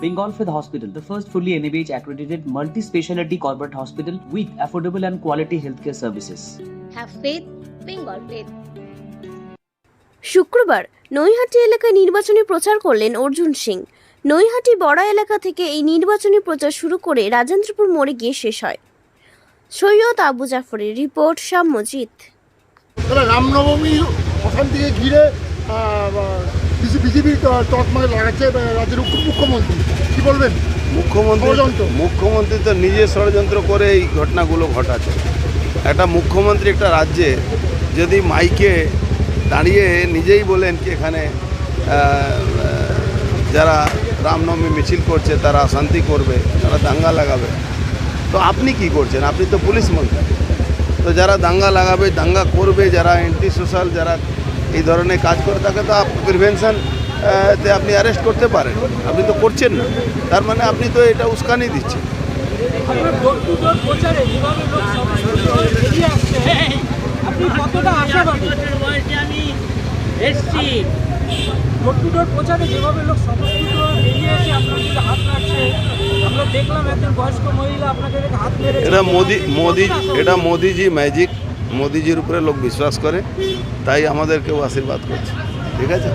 Bengal Fifth Hospital, the first fully NABH accredited multi speciality corporate hospital with affordable and quality healthcare services. Have faith, Bengal faith. শুক্রবার নৈহাটি এলাকায় নির্বাচনী প্রচার করলেন অর্জুন সিং নৈহাটি বড়া এলাকা থেকে এই নির্বাচনী প্রচার শুরু করে রাজেন্দ্রপুর মোড়ে গিয়ে শেষ হয় সৈয়দ আবু জাফরের রিপোর্ট সাম্যজিৎ তাহলে রামনবমী অশান্তিকে ঘিরে বিজেপির তকমা লাগাচ্ছে রাজ্যের মুখ্যমন্ত্রী। কি বলবেন? মুখ্যমন্ত্রী। মুখ্যমন্ত্রী তো নিজে ষড়যন্ত্র করে এই ঘটনাগুলো ঘটাচ্ছে। একটা মুখ্যমন্ত্রী একটা রাজ্যে যদি মাইকে দাঁড়িয়ে নিজেই বলেন কি এখানে যারা রামনবমী মিছিল করছে তারা শান্তি করবে তারা দাঙ্গা লাগাবে। তো আপনি কি করছেন? আপনি তো পুলিশ মন্ত্রী। তো যারা দাঙ্গা লাগাবে দাঙ্গা করবে যারা অ্যান্টি সোশ্যাল যারা এই ধরনের কাজ করে তাকে তো প্রিভেনশন তে আপনি অ্যারেস্ট করতে পারেন। আপনি তো করছেন না। তার মানে আপনি তো এটা উস্কানি দিচ্ছেন। প্রচারে যেভাবে লোক সমস্ত এগিয়ে এসে আপনার হাত রাখছে আমরা দেখলাম একজন বয়স্ক মহিলা হাত মেরে এটা মোদি মোদি এটা মোদিজি ম্যাজিক মোদিজির উপরে লোক বিশ্বাস করে তাই আমাদেরকেও আশীর্বাদ করছে। ঠিক আছে?